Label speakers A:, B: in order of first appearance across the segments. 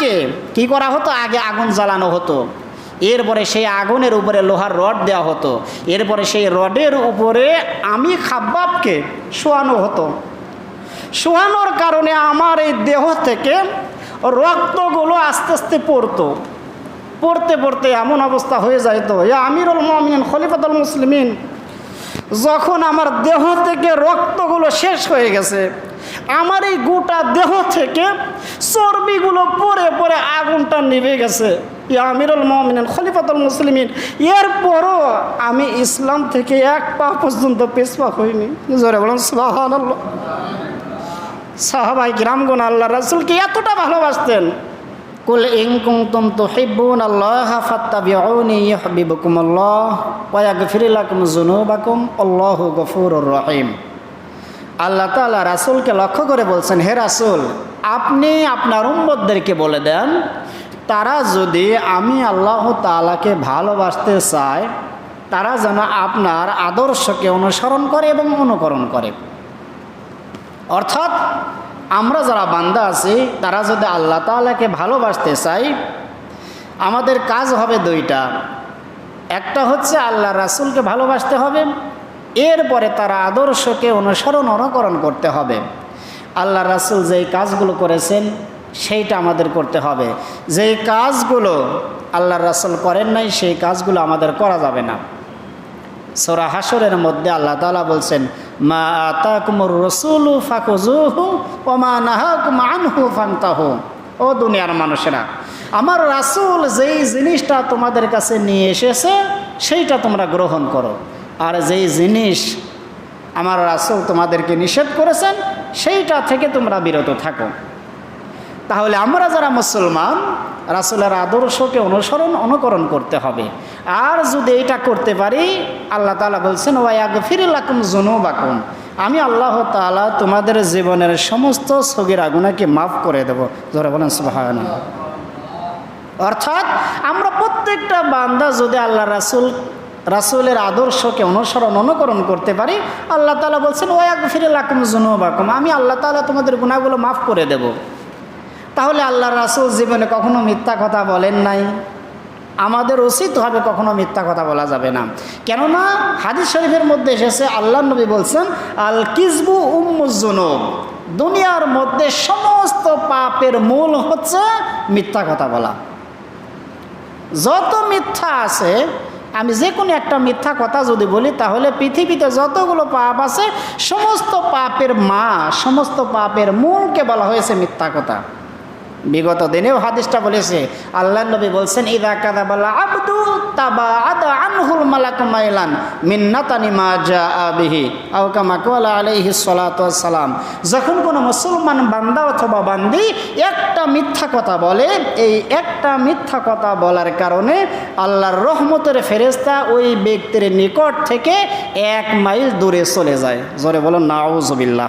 A: তাদেরকে কি করা হতো? আগে আগুন জ্বালানো হতো। এরপরে সেই আগুনের উপরে লোহার রড দেওয়া হতো। এরপরে সেই রডের উপরে আমি খাব্বাবকে শোয়ানো হতো। শোয়ানোর কারণে আমার এই দেহ থেকে রক্তগুলো আস্তে আস্তে পড়তো। পড়তে পড়তে এমন অবস্থা হয়ে যাইতো, ইয়া আমিরুল মমিন খলিফাতুল মুসলিমিন। যখন আমার দেহ থেকে রক্তগুলো শেষ হয়ে গেছে আমার এই গোটা দেহ থেকে চর্বিগুলো পরে পরে আগুনটা নিভে গেছে। ইয়া আমিরুল মমিন খলিফাতুল মুসলিমিন। এরপরও আমি ইসলাম থেকে এক পা পর্যন্ত পেছপা হইনি। জোরে বলুন সুবাহান সাহাবাই গ্রামগুন আল্লাহ রাসুলকে এতটা ভালোবাসতেন। কুল ইং কুমতুম তুহিব্বুন আল্লাহ ফাত্তাবিউনি ইউহিব্বুকুম আল্লাহ ওয়া ইয়াগফির লাকুম যুনুবাকুম, আল্লাহু গফুরুর রহিম। আল্লাহ তাআলা রাসূলকে লক্ষ্য করে বলছেন, হে রাসুল, আপনি আপনার উম্মতদেরকে বলে দেন, তারা যদি আমি আল্লাহ তাআলাকে ভালোবাসতে চায়, তারা যেন আপনার আদর্শকে অনুসরণ করে এবং অনুকরণ করে। অর্থাৎ আমরা যারা বান্দা আছি, তারা যদি আল্লাহ তাআলাকে ভালোবাসতে চাই, আমাদের কাজ হবে দুইটা। একটা হচ্ছে আল্লাহ রাসূলকে ভালোবাসতে হবে এরপরে তারা আদর্শকে অনুসরণ অনুকরণ করতে হবে। আল্লাহ রাসুল যেই কাজগুলো করেছেন, সেইটা আমাদের করতে হবে। যেই কাজগুলো আল্লাহ রাসুল করেন নাই, সেই কাজগুলো আমাদের করা যাবে না। সোরা হাসরের মধ্যে আল্লাহ তালা বলছেন, মা আতাকুমুর রসুলু ফাকুজুহু ও মা নাহাকুম আনহু ফান্তাহু। ও দুনিয়ার মানুষেরা, আমার রাসূল যেই জিনিসটা তোমাদের কাছে নিয়ে এসেছে, সেইটা তোমরা গ্রহণ করো। আর যেই জিনিস আমার রাসূল তোমাদেরকে নিষেধ করেছেন, সেইটা থেকে তোমরা বিরত থাকো। তাহলে আমরা যারা মুসলমান, রাসুলের আদর্শকে অনুসরণ, অনুকরণ করতে হবে। আর যদি এটা করতে পারি, আল্লাহ তালা বলছেন ওয়াগ ফিরিলাকুম জুনুবাকুম আমি আল্লাহ তালা তোমাদের জীবনের সমস্ত সগির আগুনাকে মাফ করে দেব। ধরে বলেন সুবাহান অর্থাৎ আমরা প্রত্যেকটা বান্দা যদি আল্লাহ রাসুল রাসুলের আদর্শকে অনুসরণ, অনুকরণ করতে পারি, আল্লাহ তালা বলছেন ওয়াগ ফিরিলাকুম জুনুবাকুম আমি আল্লাহ তালা তোমাদের গুণাগুলো মাফ করে দেবো। তাহলে আল্লাহ রাসুল জীবনে কখনো মিথ্যা কথা বলেন নাই। আমাদের উচিত হবে কখনো মিথ্যা কথা বলা যাবে না। কেননা, হাদিস শরীফের মধ্যে এসেছে আল্লাহ নবী বলছেন আল কিসবু উম্মুজনব দুনিয়ার মধ্যে সমস্ত পাপের মূল হচ্ছে মিথ্যা কথা বলা। যত মিথ্যা আছে আমি যে কোনো একটা মিথ্যা কথা যদি বলি, তাহলে পৃথিবীতে যতগুলো পাপ আছে, সমস্ত পাপের মা, সমস্ত পাপের মূলকে বলা হয়েছে মিথ্যা কথা। বিগত দিনেও হাদিসটা বলেছে আল্লাহ নবী বলছেন, ইদা কাদা বলা আবদু তাবা আদা আনহুল মালাকু মাইলান মিন্নাতানি মা জা আবিহি আও কামা কালা আলাইহি সালাম যখন কোনো মুসলমান বান্দা অথবা বান্দি একটা মিথ্যা কথা বলে, এই একটা মিথ্যা কথা বলার কারণে আল্লাহর রহমতের ফেরেস্তা ওই ব্যক্তির নিকট থেকে এক মাইল দূরে চলে যায়। জোরে বলো নাউজবিল্লাহ।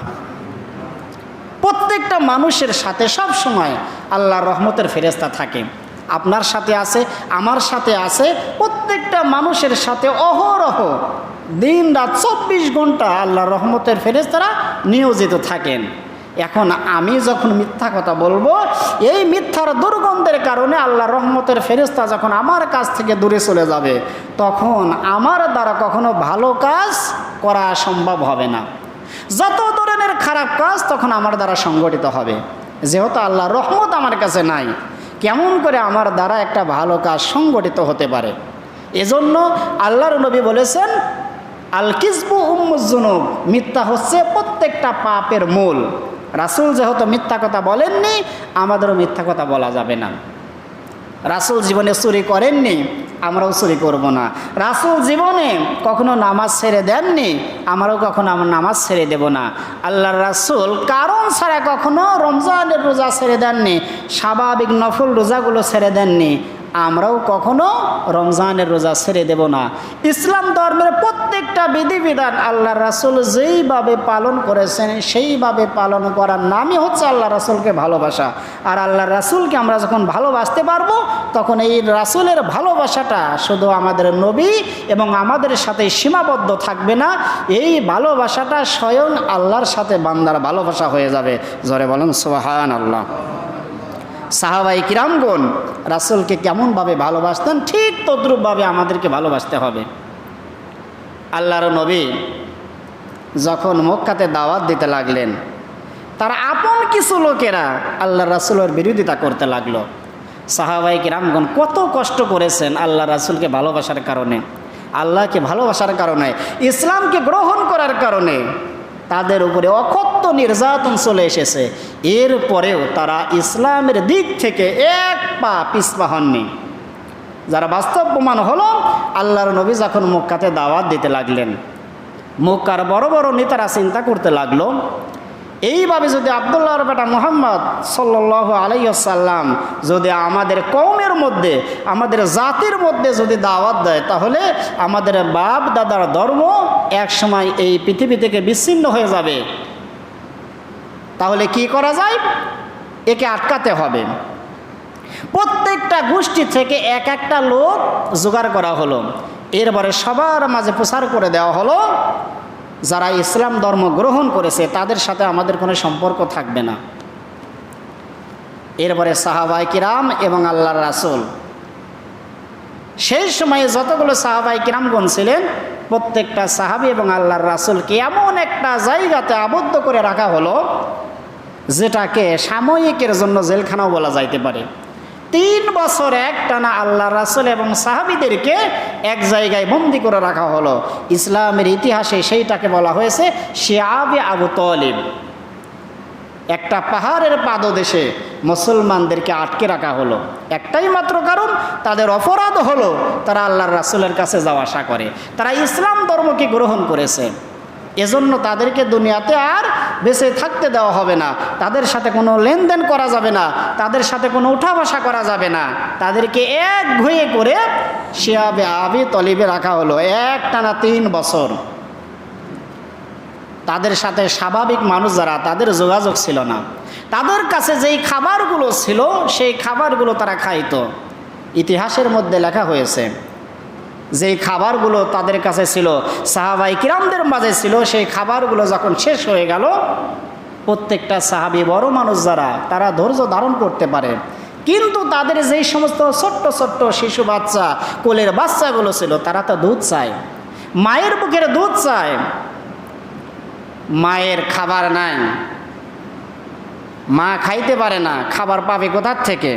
A: প্রত্যেকটা মানুষের সাথে সব সময় আল্লাহর রহমতের ফেরেস্তা থাকে। আপনার সাথে আছে, আমার সাথে আছে, প্রত্যেকটা মানুষের সাথে অহরহ দিন রাত চব্বিশ ঘণ্টা আল্লাহর রহমতের ফেরেস্তারা নিয়োজিত থাকেন। এখন আমি যখন মিথ্যা কথা বলব, এই মিথ্যার দুর্গন্ধের কারণে আল্লাহ রহমতের ফেরেস্তা যখন আমার কাছ থেকে দূরে চলে যাবে, তখন আমার দ্বারা কখনো ভালো কাজ করা সম্ভব হবে না। যত ধরনের খারাপ কাজ তখন আমার দ্বারা সংগঠিত হবে। যেহেতু আল্লাহ রহমত আমার কাছে নাই, কেমন করে আমার দ্বারা একটা ভালো কাজ সংগঠিত হতে পারে? এজন্য আল্লাহর নবী বলেছেন আল কিসবু উম্মুজুনুব মিথ্যা হচ্ছে প্রত্যেকটা পাপের মূল। রাসুল যেহেতু মিথ্যা কথা বলেননি, আমাদেরও মিথ্যা কথা বলা যাবে না। রাসুল জীবনে চুরি করেননি আমরাও চুরি করব না। রাসুল জীবনে কখনো নামাজ ছেড়ে দেননি, আমরাও কখনো আমার নামাজ ছেড়ে দেব না। আল্লাহ রাসুল কারণ ছাড়া কখনো রমজানের রোজা ছেড়ে দেননি, স্বাভাবিক নফল রোজাগুলো ছেড়ে দেননি। আমরাও কখনো রমজানের রোজা ছেড়ে দেব না। ইসলাম ধর্মের প্রত্যেকটা বিধিবিধান আল্লাহ রাসুল যেইভাবে পালন করেছেন, সেইভাবে পালন করার নামই হচ্ছে আল্লাহ রাসুলকে ভালোবাসা। আর আল্লাহ রাসুলকে আমরা যখন ভালোবাসতে পারব, তখন এই রাসুলের ভালোবাসাটা শুধু আমাদের নবী এবং আমাদের সাথে সীমাবদ্ধ থাকবে না, এই ভালোবাসাটা স্বয়ং আল্লাহর সাথে বান্দার ভালোবাসা হয়ে যাবে। জরে বলেন সোহান আল্লাহ সাহাবাই কিরামগণ রাসুলকে কেমনভাবে ভালোবাসতেন? ঠিক তদ্রূপভাবে আমাদেরকে ভালোবাসতে হবে। আল্লাহর নবী যখন মক্কাতে দাওয়াত দিতে লাগলেন, তার আপন কিছু লোকেরা আল্লাহ রাসুলের বিরোধিতা করতে লাগল। সাহাবাই কিরামগণ কত কষ্ট করেছেন আল্লাহ রাসুলকে ভালোবাসার কারণে, আল্লাহকে ভালোবাসার কারণে, ইসলামকে গ্রহণ করার কারণে। তাদের উপরে অকথ্য নির্যাতন চলে এসেছে। এরপরেও তারা ইসলামের দিক থেকে এক পা পিছপা হননি। যারা বাস্তব প্রমাণ হলো, আল্লাহর নবী যখন মক্কাতে দাওয়াত দিতে লাগলেন, মক্কার বড় বড় নেতারা চিন্তা করতে লাগল, এইভাবে যদি আবদুল্লাহর বেটা মোহাম্মদ সাল্লাহ আলাইসাল্লাম যদি আমাদের কৌমের মধ্যে, আমাদের জাতির মধ্যে যদি দাওয়াত দেয়, তাহলে আমাদের বাপ দাদার ধর্ম একসময় এই পৃথিবী থেকে বিচ্ছিন্ন হয়ে যাবে। তাহলে কি করা যায়? একে আটকাতে হবে। প্রত্যেকটা গোষ্ঠী থেকে এক একটা লোক জোগাড় করা হলো। এরপরে সবার মাঝে প্রচার করে দেওয়া হলো। যারা ইসলাম ধর্ম গ্রহণ করেছে, তাদের সাথে আমাদের কোনো সম্পর্ক থাকবে না। এরপরে সাহাবাই কিরাম এবং আল্লাহর রাসুল। সেই সময়ে যতগুলো সাহাবাই কিরামগণ ছিলেন প্রত্যেকটা সাহাবি এবং আল্লাহর রাসুলকে এমন একটা জায়গাতে আবদ্ধ করে রাখা হলো, যেটাকে সাময়িকের জন্য জেলখানাও বলা যাইতে পারে। তিন বছর একটানা আল্লাহ রাসুল এবং সাহাবিদেরকে এক জায়গায় বন্দি করে রাখা হলো। ইসলামের ইতিহাসে সেইটাকে বলা হয়েছে শিয়াবি আবু তলিব। একটা পাহাড়ের পাদদেশে মুসলমানদেরকে আটকে রাখা হলো। একটাই মাত্র কারণ, তাদের অপরাধ হলো তারা আল্লাহর রাসুলের কাছে যাওয়া আসা করে। তারা ইসলাম ধর্মকে গ্রহণ করেছে। এজন্য তাদেরকে দুনিয়াতে আর বেঁচে থাকতে দেওয়া হবে না। তাদের সাথে কোনো লেনদেন করা যাবে না। তাদের সাথে কোনো উঠা বসা করা যাবে না। তাদেরকে এক ঘুয়ে করে শিয়াবে আবি তলিবে রাখা হলো। এক টানা তিন বছর। তাদের সাথে স্বাভাবিক মানুষ যারা, তাদের যোগাযোগ ছিল না। তাদের কাছে যেই খাবারগুলো ছিল, সেই খাবারগুলো তারা খাইতো। ইতিহাসের মধ্যে লেখা হয়েছে, যেই খাবারগুলো তাদের কাছে ছিল, সাহাবাই কিরামদের মাঝে ছিল, সেই খাবারগুলো যখন শেষ হয়ে গেল, প্রত্যেকটা সাহাবি বড় মানুষ যারা, তারা ধৈর্য ধারণ করতে পারে। কিন্তু তাদের যেই সমস্ত ছোট্ট ছোট্ট শিশু বাচ্চা, কোলের বাচ্চাগুলো ছিল, তারা তো দুধ চায়। মায়ের বুকের দুধ চায়। মায়ের খাবার নাই। মা খাইতে পারে না, খাবার পাবে কোথার থেকে?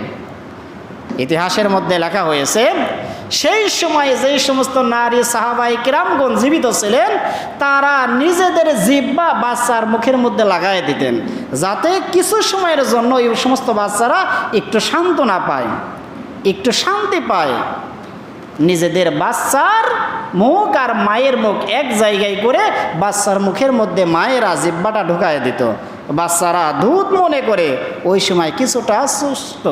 A: ইতিহাসের মধ্যে লেখা হয়েছে, সেই সময়ে যেই সমস্ত নারী সাহাবাই কিরামগণ জীবিত ছিলেন, তারা নিজেদের জিব্বা বাচ্চার মুখের মধ্যে লাগাই দিতেন, যাতে কিছু সময়ের জন্য এই সমস্ত বাচ্চারা একটু শান্ত না পায়, একটু শান্তি পায়। নিজেদের বাচ্চার মুখ আর মায়ের মুখ এক জায়গায় করে বাচ্চার মুখের মধ্যে মায়েরা জিব্বাটা ঢুকায় দিত। বাচ্চারা দুধ মনে করে ওই সময় কিছুটা সুস্থ।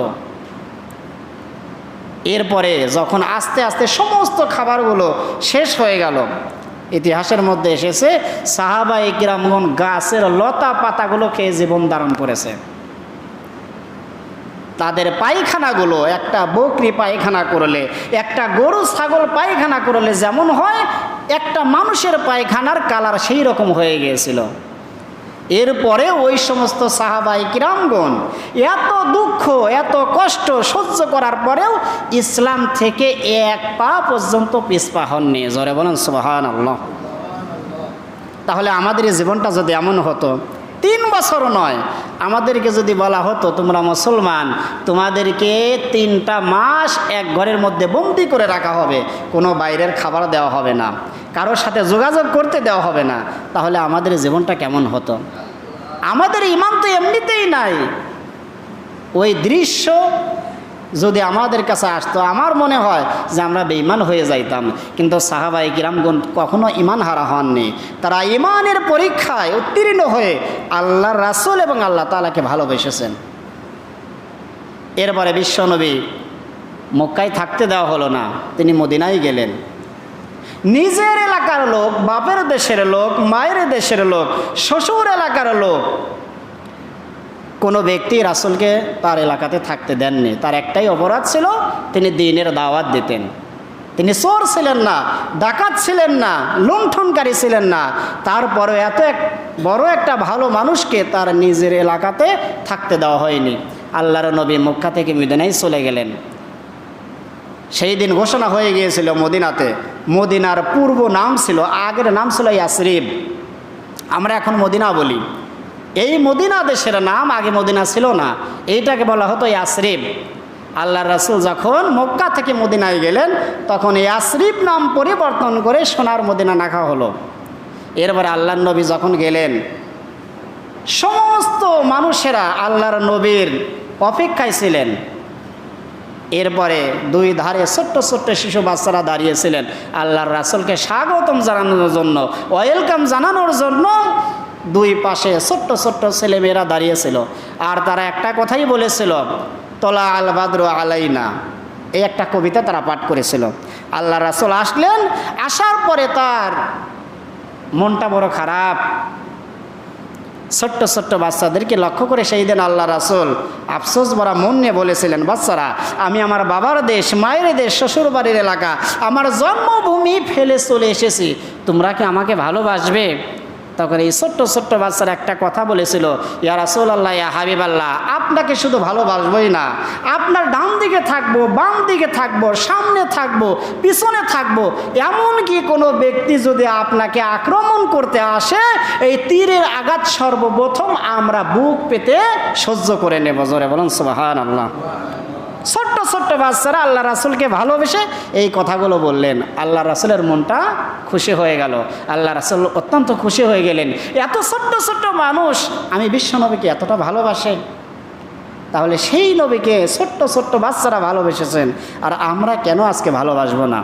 A: এরপরে যখন আস্তে আস্তে সমস্ত খাবারগুলো শেষ হয়ে গেল, ইতিহাসের মধ্যে এসেছে সাহাবাই কিরামগণ গাছের লতা পাতাগুলো খেয়ে জীবন ধারণ করেছে। তাদের পায়খানাগুলো, একটা বকরি পায়খানা করলে, একটা গরু ছাগল পায়খানা করলে যেমন হয়, একটা মানুষের পায়খানার কালার সেই রকম হয়ে গিয়েছিল। এরপরে ওই সমস্ত সাহাবাই কিরামগণ এত দুঃখ, এত কষ্ট সহ্য করার পরেও ইসলাম থেকে এক পা পর্যন্ত পিসপা হননি। জরে বলেন সুবাহান আল্লাহ তাহলে আমাদের জীবনটা যদি এমন হতো তিন বছর নয়। আমাদেরকে যদি বলা হতো, তোমরা মুসলমান, তোমাদেরকে তিনটা মাস এক ঘরের মধ্যে বন্দি করে রাখা হবে। কোনো বাইরের খাবার দেওয়া হবে না। কারোর সাথে যোগাযোগ করতে দেওয়া হবে না। তাহলে আমাদের জীবনটা কেমন হতো? আমাদের ইমান তো এমনিতেই নাই। ওই দৃশ্য যদি আমাদের কাছে আসতো, আমার মনে হয় যে আমরা বেঈমান হয়ে যাইতাম। কিন্তু সাহাবাই কিরামগুন কখনো ইমান হারা হননি। তারা ইমানের পরীক্ষায় উত্তীর্ণ হয়ে আল্লাহর রাসুল এবং আল্লাহ তালাকে ভালোবেসেছেন। এরপরে বিশ্বনবী মক্কায় থাকতে দেওয়া হলো না, তিনি মদিনায় গেলেন। নিজের এলাকার লোক, বাপের দেশের লোক, মায়ের দেশের লোক, শ্বশুর এলাকার লোক কোনো ব্যক্তি রাসুলকে তার এলাকাতে থাকতে দেননি। তার একটাই অপরাধ ছিল, তিনি দিনের দাওয়াত দিতেন। তিনি চোর ছিলেন না, ডাকাত ছিলেন না, লুণ্ঠনকারী ছিলেন না। তারপরে এত এক, বড় একটা ভালো মানুষকে তার নিজের এলাকাতে থাকতে দেওয়া হয়নি। আল্লাহর নবী মক্কা থেকে মদিনায় চলে গেলেন। সেই দিন ঘোষণা হয়ে গিয়েছিল মদিনাতে। মদিনার পূর্ব নাম ছিল, আগের নাম ছিল ইয়াসরিব। আমরা এখন মদিনা বলি। এই মদিনা দেশের নাম আগে মদিনা ছিল না। এইটাকে বলা হতো ইয়াসরিব। আল্লাহ রাসুল যখন মক্কা থেকে মদিনায় গেলেন, তখন ইয়াসরিব নাম পরিবর্তন করে সোনার মদিনা রাখা হলো। এরপরে আল্লাহ নবী যখন গেলেন, সমস্ত মানুষেরা আল্লাহর নবীর অপেক্ষায় ছিলেন। এরপরে দুই ধারে ছোট্ট ছোট্ট শিশু বাচ্চারা দাঁড়িয়েছিলেন। আল্লাহর রাসুলকে স্বাগতম জানানোর জন্য, ওয়েলকাম জানানোর জন্য দুই পাশে ছোট্ট ছোট্ট ছেলেমেয়েরা দাঁড়িয়েছিল। আর তারা একটা কথাই বলেছিল, তোলা আল বাদ্র আলাইনা। এই একটা কবিতা তারা পাঠ করেছিল। আল্লাহ রাসুল আসলেন, আসার পরে তার মনটা বড় খারাপ। ছোট্ট ছোট্ট বাচ্চাদেরকে লক্ষ্য করে সেই দিন আল্লাহ রাসুল আফসোস ভরা মন নিয়ে বলেছিলেন, বাচ্চারা, আমি আমার বাবার দেশ, মায়ের দেশ শ্বশুর বাড়ির এলাকা, আমার জন্মভূমি ফেলে চলে এসেছি। তোমরা কি আমাকে ভালোবাসবে? তখন এই ছোট্ট ছোট্ট বাচ্চার একটা কথা বলেছিল, ইয়া রাসুল আল্লাহ ইয়া হাবিব আল্লাহ আপনাকে শুধু ভালোবাসবই না, আপনার ডান দিকে থাকব, বাম দিকে থাকব, সামনে থাকব, পিছনে থাকব, এমনকি কোনো ব্যক্তি যদি আপনাকে আক্রমণ করতে আসে, এই তীরের আঘাত সর্বপ্রথম আমরা বুক পেতে সহ্য করে নেব। জোরে বলুন সুবাহান আল্লাহ ছোট্ট বাচ্চারা আল্লাহ রাসুলকে ভালোবেসে এই কথাগুলো বললেন। আল্লাহ রাসুলের মনটা খুশি হয়ে গেল। আল্লাহ রাসুল অত্যন্ত খুশি হয়ে গেলেন। এত ছোট্ট ছোট্ট মানুষ, আমি বিশ্ব নবীকে এতটা ভালোবাসে। তাহলে সেই নবীকে ছোট্ট ছোট্ট বাচ্চারা ভালোবেসেছেন। আর আমরা কেন আজকে ভালোবাসবো না?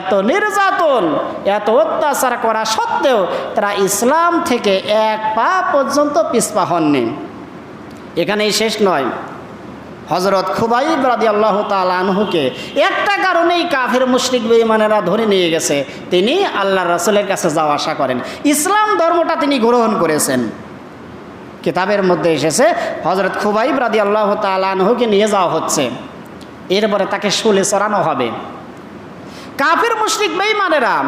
A: এত নির্যাতন, এত অত্যাচার করা সত্ত্বেও তারা ইসলাম থেকে এক পা পর্যন্ত পিছপা হননি। এখানেই শেষ নয়। হজরত খুবাইব রাদি আল্লাহ তালহুকে একটা কারণেই কাফের মুশরিক বেইমানেরা ধরে নিয়ে গেছে, তিনি আল্লাহ রাসুলের কাছে যাওয়া আশা করেন। ইসলাম ধর্মটা তিনি গ্রহণ করেছেন। কিতাবের মধ্যে এসেছে হজরত খুবাইব রাদি আল্লাহ তালহুকে নিয়ে যাওয়া হচ্ছে। এরপরে তাকে শুলে চড়ানো হবে। কাফের মুশরিক বেইমানেরা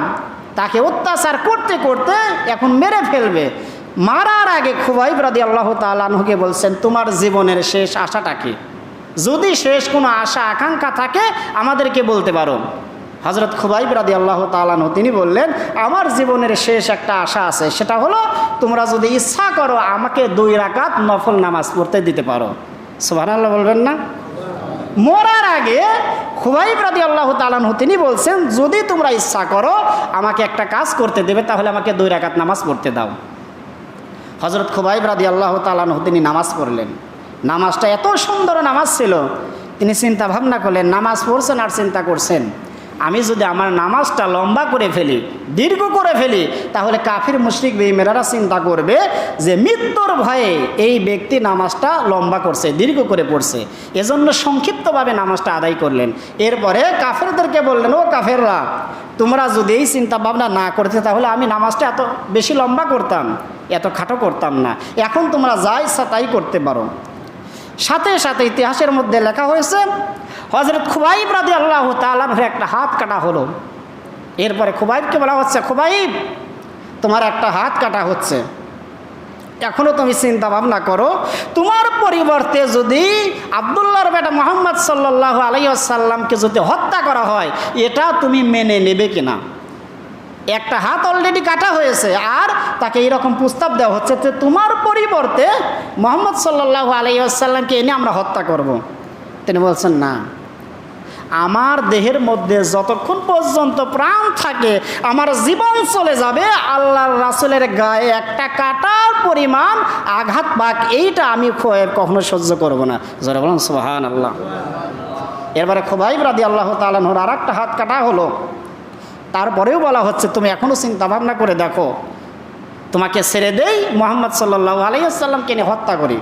A: তাকে অত্যাচার করতে করতে এখন মেরে ফেলবে। মারার আগে খুবাইব রাদি আল্লাহ তালহুকে বলছেন, তোমার জীবনের শেষ আশাটা কি? যদি শেষ কোনো আশা, আকাঙ্ক্ষা থাকে, আমাদেরকে বলতে পারো। হজরত খুবাইব রাদি আল্লাহ তালানহ তিনি বললেন, আমার জীবনের শেষ একটা আশা আছে, সেটা হলো তোমরা যদি ইচ্ছা করো আমাকে দুই রাকাত নফল নামাজ পড়তে দিতে পারো। সোহান আল্লাহ বলবেন না? মরার আগে খুবাইব রাদি আল্লাহ তালানহ তিনি বলছেন, যদি তোমরা ইচ্ছা করো আমাকে একটা কাজ করতে দেবে, তাহলে আমাকে দুই রাকাত নামাজ পড়তে দাও। হজরত খুবাইব রাদি আল্লাহ তালানহ তিনি নামাজ পড়লেন। নামাজটা এত সুন্দর নামাজ ছিল। তিনি চিন্তা ভাবনা করলেন, নামাজ পড়ছেন আর চিন্তা করছেন। আমি যদি আমার নামাজটা লম্বা করে ফেলি, দীর্ঘ করে ফেলি, তাহলে কাফির, মুশরিক বেমেরারা চিন্তা করবে যে মৃত্যুর ভয়ে এই ব্যক্তি নামাজটা লম্বা করছে, দীর্ঘ করে পড়ছে। এজন্য সংক্ষিপ্তভাবে নামাজটা আদায় করলেন। এরপরে কাফেরদেরকে বললেন, ও কাফেররা, তোমরা যদি এই চিন্তা ভাবনা না করতে, তাহলে আমি নামাজটা এত বেশি লম্বা করতাম, এত খাটো করতাম না। এখন তোমরা যা ইচ্ছা তাই করতে পারো। সাথে সাথে ইতিহাসের মধ্যে লেখা হয়েছে হজরত খুবাইব রাদি আল্লাহ তালার একটা হাত কাটা হলো। এরপরে খুবাইবকে বলা হচ্ছে, খুবাইব, তোমার একটা হাত কাটা হচ্ছে। এখনও তুমি চিন্তা ভাবনা করো, তোমার পরিবর্তে যদি আবদুল্লাহর বেটা মোহাম্মদ সাল্লাহ আলাইসাল্লামকে যদি হত্যা করা হয়, এটা তুমি মেনে নেবে কিনা? একটা হাত অলরেডি কাটা হয়েছে, আর তাকে এইরকম প্রস্তাব দেওয়া হচ্ছে যে তোমার পরিবর্তে মোহাম্মদ সাল্লাহ আলাইসাল্লামকে এনে আমরা হত্যা করব। তিনি বলছেন, না। আমার দেহের মধ্যে যতক্ষণ পর্যন্ত প্রাণ থাকে, আমার জীবন চলে যাবে, আল্লাহর রাসুলের গায়ে একটা কাটার পরিমাণ আঘাত পাক, এইটা আমি কখনো সহ্য করব না। জোরে বলুন সোহান আল্লাহ এরপরে খোবাইব রাদি আল্লাহ তালানহর আর একটা হাত কাটা হলো। তারপরেও বলা হচ্ছে, তুমি এখনও চিন্তা ভাবনা করে দেখো, তোমাকে ছেড়ে দেই মোহাম্মদ সাল্লাহ আলাইসাল্লামকে নিয়ে হত্যা করি।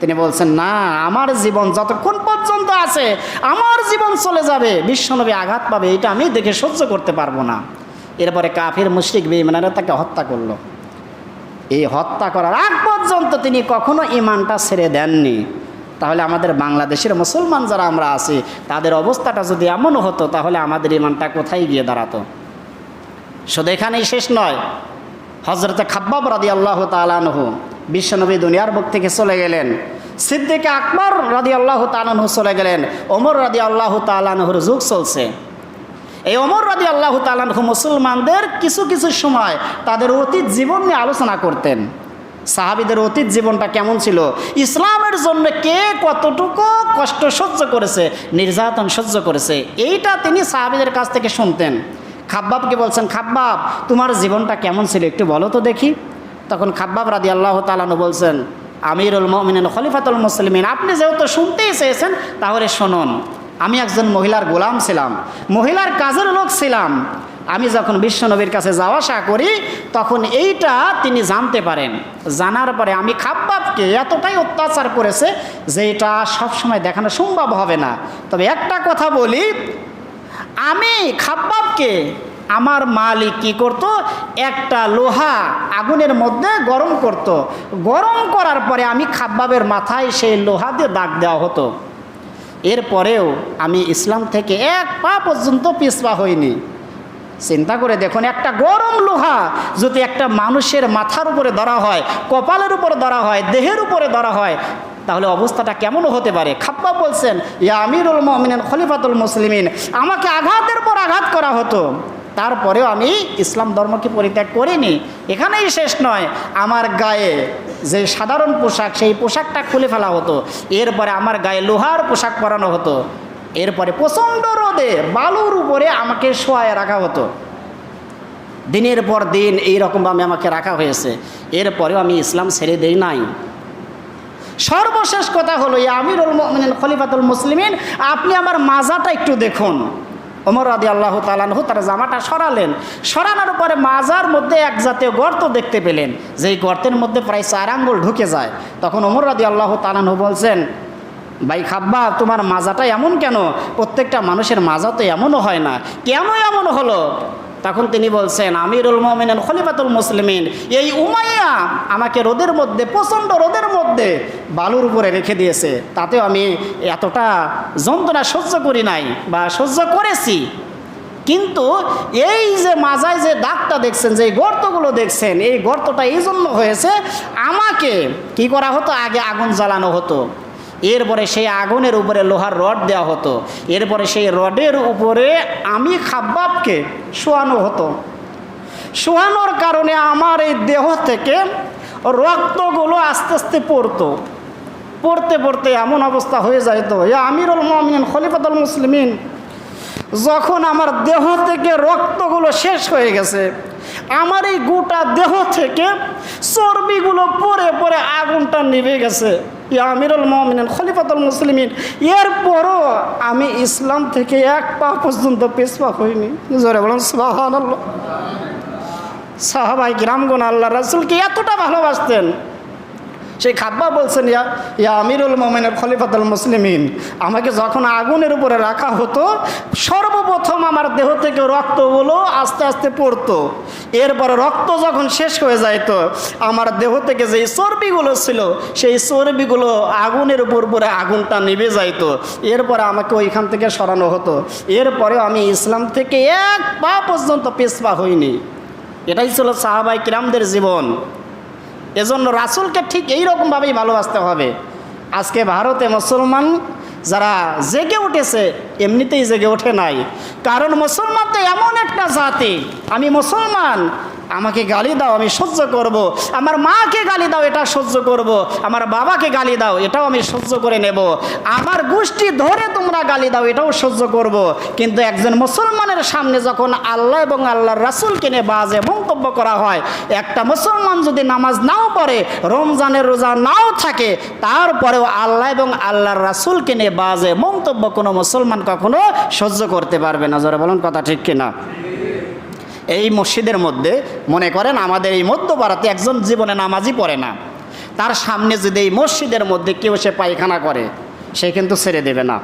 A: তিনি বলছেন, না, আমার জীবন যতক্ষণ পর্যন্ত আছে, আমার জীবন চলে যাবে, বিশ্বনবী আঘাত পাবে, এটা আমি দেখে সহ্য করতে পারব না। এরপরে কাফির, মুশরিক বেইমানেরা তাকে হত্যা করল। এই হত্যা করার আগ পর্যন্ত তিনি কখনো ইমানটা ছেড়ে দেননি। তাহলে আমাদের বাংলাদেশের মুসলমান যারা আমরা আছি, তাদের অবস্থাটা যদি এমন হতো, তাহলে আমাদের ইমানটা কোথায় গিয়ে দাঁড়াতো? শুধু এখানেই শেষ নয় হজরতে খাব্বাব রাদি আল্লাহ তালানহু বিশ্বনবী দুনিয়ার বুক থেকে চলে গেলেন। সিদ্দিক আকবর রাদি আল্লাহ তালানহু চলে গেলেন। ওমর রাদি আল্লাহ তালানহুর যুগ চলছে। এই ওমর রাদি আল্লাহ তালানহু মুসলমানদের কিছু কিছু সময় তাদের অতীত জীবন নিয়ে আলোচনা করতেন। সাহাবিদের অতীত জীবনটা কেমন ছিল? ইসলামের জন্য কে কতটুকু কষ্ট সহ্য করেছে, নির্যাতন সহ্য করেছে, এইটা তিনি সাহাবিদের কাছ থেকে শুনতেন। খাব্বাবকে বলছেন, খাব্বাব, তোমার জীবনটা কেমন ছিল একটু বলো তো দেখি। তখন খাব্বাব রাদি আল্লাহ তালানু বলছেন, আমিরুল মমিন খলিফাতুল মুসলিমিন, আপনি যেহেতু শুনতেই চেয়েছেন, তাহলে শুনুন, আমি একজন মহিলার গোলাম ছিলাম, মহিলার কাজের লোক ছিলাম। আমি যখন বিশ্বনবীর কাছে যাওয়া আসা করি, তখন এইটা তিনি জানতে পারেন। জানার পরে আমি খাব্বাবকে এতটাই অত্যাচার করেছে যে এটা সবসময় দেখানো সম্ভব হবে না। তবে একটা কথা বলি আমি খাব্বাবকে, আমার মালিক কি করত? একটা লোহা আগুনের মধ্যে গরম করত। গরম করার পরে আমি খাব্বাবের মাথায় সেই লোহা দিয়ে দাগ দেওয়া হতো। এরপরেও আমি ইসলাম থেকে এক পা পর্যন্ত পিছপা হইনি। চিন্তা করে দেখুন, একটা গরম লোহা যদি একটা মানুষের মাথার উপরে ধরা হয়, কপালের উপরে ধরা হয়, দেহের উপরে ধরা হয় তাহলে অবস্থাটা কেমন হতে পারে? খাপ্পা বলছেন, ইয়া আমিরুল মমিন খলিফাতুল মুসলিমিন। আমাকে আঘাতের পর আঘাত করা হতো। তারপরেও আমি ইসলাম ধর্মকে পরিত্যাগ করিনি। এখানেই শেষ নয়, আমার গায়ে যে সাধারণ পোশাক, সেই পোশাকটা খুলে ফেলা হতো। এরপরে আমার গায়ে লোহার পোশাক পরানো হতো। এরপরে প্রচণ্ড রোদে বালুর উপরে আমাকে শোয়ায় রাখা হতো। দিনের পর দিন এইরকমভাবে আমাকে রাখা হয়েছে। এরপরেও আমি ইসলাম ছেড়ে দেই নাই। সর্বশেষ কথা হলো, ইয়া আমিরুল মানে খলিফাতুল মুসলিমিন, আপনি আমার মাজাটা একটু দেখুন। ওমর রাদি আল্লাহ তালানহু তারা জামাটা সরালেন। সরানোর পরে মাজার মধ্যে এক জাতীয় গর্ত দেখতে পেলেন, যেই গর্তের মধ্যে প্রায় চার আঙ্গুল ঢুকে যায়। তখন ওমর রাদি আল্লাহ তালানহু বলছেন, ভাই খাব্বা, তোমার মাজাটা এমন কেন? প্রত্যেকটা মানুষের মাজা তো এমনও হয় না। কেন এমন হলো? তখন তিনি বলছেন, আমিরুল মমিন খলিফাতুল মুসলিমিন। এই উমাইয়া আমাকে রোদের মধ্যে, প্রচণ্ড রোদের মধ্যে বালুর উপরে রেখে দিয়েছে। তাতেও আমি এতটা যন্ত্রণা সহ্য করি নাই বা সহ্য করেছি। কিন্তু এই যে মাজায় যে দাগটা দেখছেন, যে গর্তগুলো দেখছেন, এই গর্তটা এই জন্য হয়েছে, আমাকে কি করা হতো? আগে আগুন জ্বালানো হতো। এরপরে সেই আগুনের উপরে লোহার রড দেওয়া হতো। এরপরে সেই রডের উপরে আমি খাব্বাবকে শোয়ানো হতো। শোয়ানোর কারণে আমার এই দেহ থেকে রক্তগুলো আস্তে আস্তে পড়তো। পড়তে পড়তে এমন অবস্থা হয়ে যাইতো এ আমিরুল মমিন খলিফাতুল মুসলিমিন। যখন আমার দেহ থেকে রক্তগুলো শেষ হয়ে গেছে আমার এই গোটা দেহ থেকে চর্বিগুলো পরে পরে আগুনটা নিভে গেছে। আমিরুল মমিন খলিফাতুল মুসলিমিন। এরপরও আমি ইসলাম থেকে এক পা পর্যন্ত পেশবা হইনি। জোরে বলুন সাহাবাই গ্রামগণ আল্লাহ রাসুলকে এতটা ভালোবাসতেন সেই খাব্বা বলছেন, ইয়া ইয়া আমিরুল মোমেনের খলিফাতুল মুসলিমিন, আমাকে যখন আগুনের উপরে রাখা হতো, সর্বপ্রথম আমার দেহ থেকে রক্তগুলো আস্তে আস্তে পড়তো। এরপরে রক্ত যখন শেষ হয়ে যাইতো, আমার দেহ থেকে যেই চর্বিগুলো ছিল, সেই চর্বিগুলো আগুনের উপর উপরে আগুনটা নিভে যাইতো। এরপরে আমাকে ওইখান থেকে সরানো হতো। এরপরে আমি ইসলাম থেকে এক পা পর্যন্ত পেছপা হইনি। এটাই ছিল সাহাবাই কিরামদের জীবন। এজন্য রাসুলকে ঠিক এই রকমভাবেই ভালোবাসতে হবে। আজকে ভারতে মুসলমান যারা জেগে উঠেছে, এমনিতেই জেগে ওঠে নাই। কারণ মুসলমান তো এমন একটা জাতি। আমি মুসলমান আমাকে গালি দাও, আমি সহ্য করব। আমার মাকে গালি দাও, এটা সহ্য করব। আমার বাবাকে গালি দাও, এটাও আমি সহ্য করে নেব আমার গোষ্ঠী ধরে তোমরা গালি দাও, এটাও সহ্য করব। কিন্তু একজন মুসলমানের সামনে যখন আল্লাহ এবং আল্লাহর রাসুলকে নিয়ে বাজে মন্তব্য করা হয়, একটা মুসলমান যদি নামাজ নাও পড়ে, রমজানের রোজা নাও থাকে, তারপরেও আল্লাহ এবং আল্লাহর রাসুলকে নিয়ে বাজে মন্তব্য কোনো মুসলমান কখনো সহ্য করতে পারবে না যারা বলুন, কথা ঠিক কিনা এই মসজিদের মধ্যে মনে করেন আমাদের এই মধ্য মধ্যপাড়াতে একজন জীবনে নামাজই পড়ে না। তার সামনে যদি এই মসজিদের মধ্যে কেউ সে পায়খানা করে, সে কিন্তু ছেড়ে দেবে না।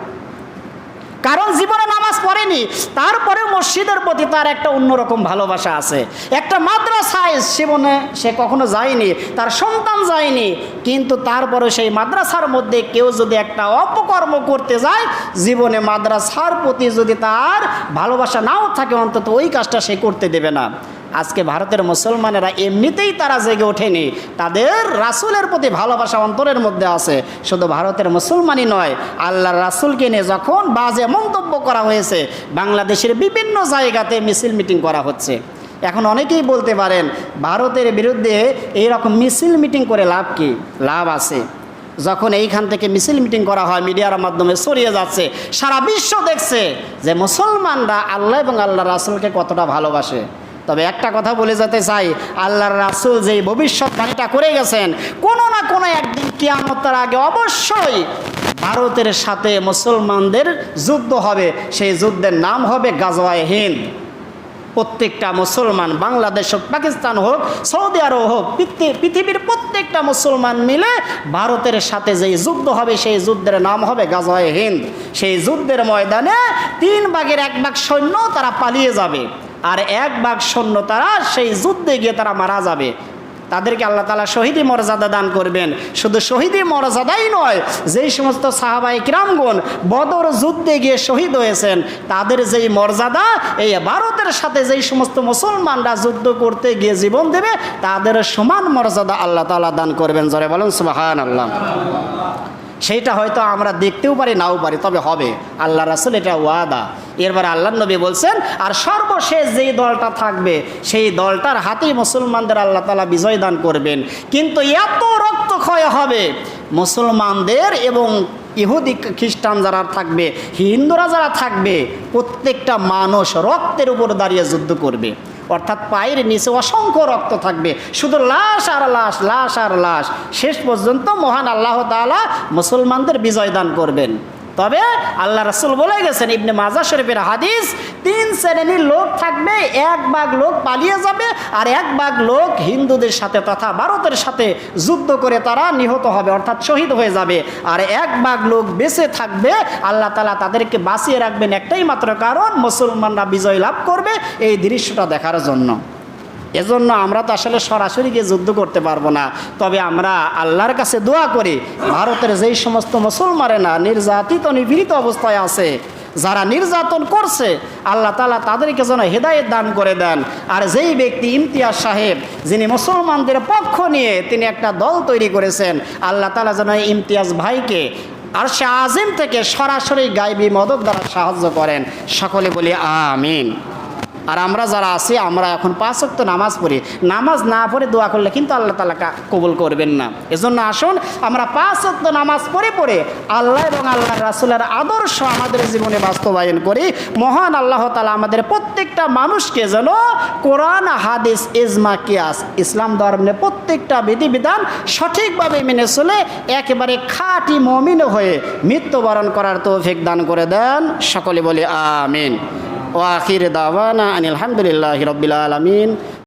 A: কারণ জীবনে নামাজ পড়েনি তারপরে মসজিদের প্রতি তার একটা অন্যরকম ভালোবাসা আছে। একটা মাদ্রাসায় জীবনে সে কখনো যায়নি, তার সন্তান যায়নি, কিন্তু তারপরে সেই মাদ্রাসার মধ্যে কেউ যদি একটা অপকর্ম করতে যায়, জীবনে মাদ্রাসার প্রতি যদি তার ভালোবাসা নাও থাকে, অন্তত ওই কাজটা সে করতে দেবে না। আজকে ভারতের মুসলমানেরা এমনিতেই তারা জেগে ওঠেনি। তাদের রাসুলের প্রতি ভালোবাসা অন্তরের মধ্যে আছে। শুধু ভারতের মুসলমানই নয়, আল্লাহর রাসুলকে নিয়ে যখন বাজে মন্তব্য করা হয়েছে, বাংলাদেশের বিভিন্ন জায়গাতে মিছিল মিটিং করা হচ্ছে। এখন অনেকেই বলতে পারেন, ভারতের বিরুদ্ধে এইরকম মিছিল মিটিং করে লাভ কি? লাভ আছে। যখন এইখান থেকে মিছিল মিটিং করা হয়, মিডিয়ার মাধ্যমে ছড়িয়ে যাচ্ছে, সারা বিশ্ব দেখছে যে মুসলমানরা আল্লাহ এবং আল্লাহ রাসুলকে কতটা ভালোবাসে। তবে একটা কথা বলে যেতে চাই, আল্লাহর রাসুল যেই ভবিষ্যৎবাণীটা করে গেছেন, কোনো না কোনো একদিন কিয়ামতের আগে অবশ্যই ভারতের সাথে মুসলমানদের যুদ্ধ হবে। সেই যুদ্ধের নাম হবে গাজওয়ায় হিন্দ। প্রত্যেকটা মুসলমান বাংলাদেশ হোক, পাকিস্তান হোক, সৌদি আরব হোক পৃথিবীর প্রত্যেকটা মুসলমান মিলে ভারতের সাথে যেই যুদ্ধ হবে, সেই যুদ্ধের নাম হবে গাজওয়ায়ে হিন্দ। সেই যুদ্ধের ময়দানে তিন ভাগের এক ভাগ সৈন্য তারা পালিয়ে যাবে। আর এক ভাগ সৈন্য তারা সেই যুদ্ধে গিয়ে তারা মারা যাবে। তাদেরকে আল্লাহ তালা শহীদি মর্যাদা দান করবেন। শুধু শহীদি মর্যাদাই নয়, যেই সমস্ত সাহাবাই কিরামগণ বদর যুদ্ধে গিয়ে শহীদ হয়েছেন, তাদের যেই মর্যাদা, এই ভারতের সাথে যেই সমস্ত মুসলমানরা যুদ্ধ করতে গিয়ে জীবন দেবে, তাদের সমান মর্যাদা আল্লাহ তালা দান করবেন। জরে বলেন সুবাহান আল্লাহ সেইটা হয়তো আমরা দেখতেও পারি, নাও পারি, তবে হবে। আল্লাহ রাসুল এটা ওয়াদা। এরপর আল্লাহ নবী বলছেন, আর সর্বশেষ যেই দলটা থাকবে, সেই দলটার হাতেই মুসলমানদের আল্লাহ তালা বিজয় দান করবেন। কিন্তু এত রক্তক্ষয় হবে, মুসলমানদের এবং ইহুদি খ্রিস্টান যারা থাকবে, হিন্দুরা যারা থাকবে, প্রত্যেকটা মানুষ রক্তের উপর দাঁড়িয়ে যুদ্ধ করবে। অর্থাৎ পায়ের নিচে অসংখ্য রক্ত থাকবে। শুধু লাশ আর লাশ লাশ আর লাশ। শেষ পর্যন্ত মহান আল্লাহ তালা মুসলমানদের বিজয় দান করবেন। তবে আল্লাহ রাসুল বলে গেছেন, ইবনে মাজা শরীফের হাদিস, তিন শ্রেণির লোক থাকবে, এক ভাগ লোক পালিয়ে যাবে আর এক ভাগ লোক হিন্দুদের সাথে তথা ভারতের সাথে যুদ্ধ করে তারা নিহত হবে, অর্থাৎ শহীদ হয়ে যাবে। আর এক ভাগ লোক বেঁচে থাকবে, আল্লাহ তালা তাদেরকে বাঁচিয়ে রাখবেন একটাই মাত্র কারণ, মুসলমানরা বিজয় লাভ করবে, এই দৃশ্যটা দেখার জন্য। এজন্য আমরা তো আসলে সরাসরি গিয়ে যুদ্ধ করতে পারব না। তবে আমরা আল্লাহর কাছে দোয়া করি, ভারতের যেই সমস্ত মুসলমানেরা নির্যাতিত, নিপীড়িত অবস্থায় আছে, যারা নির্যাতন করছে, আল্লাহ তালা তাদেরকে যেন হেদায়েত দান করে দেন। আর যেই ব্যক্তি ইমতিয়াজ সাহেব, যিনি মুসলমানদের পক্ষ নিয়ে তিনি একটা দল তৈরি করেছেন, আল্লাহ তালা যেন ইমতিয়াজ ভাইকে আর সে আজিম থেকে সরাসরি গাইবী মদত দ্বারা সাহায্য করেন। সকলে বলি, আমিন। আর আমরা যারা আছি, আমরা এখন পাঁচ ওয়াক্ত নামাজ পড়ি। নামাজ না পড়ে দোয়া করলে কিন্তু আল্লাহ তালা কবুল করবেন না। এজন্য আসুন, আমরা পাঁচ ওয়াক্ত নামাজ পড়ে পড়ে আল্লাহ এবং আল্লাহ রাসুলের আদর্শ আমাদের জীবনে বাস্তবায়ন করি। মহান আল্লাহ তালা আমাদের প্রত্যেকটা মানুষকে যেন কোরআন, হাদিস, ইজমা, কিয়াস, ইসলাম ধর্মের প্রত্যেকটা বিধিবিধান সঠিকভাবে মেনে চলে একেবারে খাঁটি মমিন হয়ে মৃত্যুবরণ করার তৌফিক দান করে দেন। সকলে বলে আমিন। ওয়াখির দাওয়ানা আনিল হামদুলিল্লাহ রবিল আলমিন।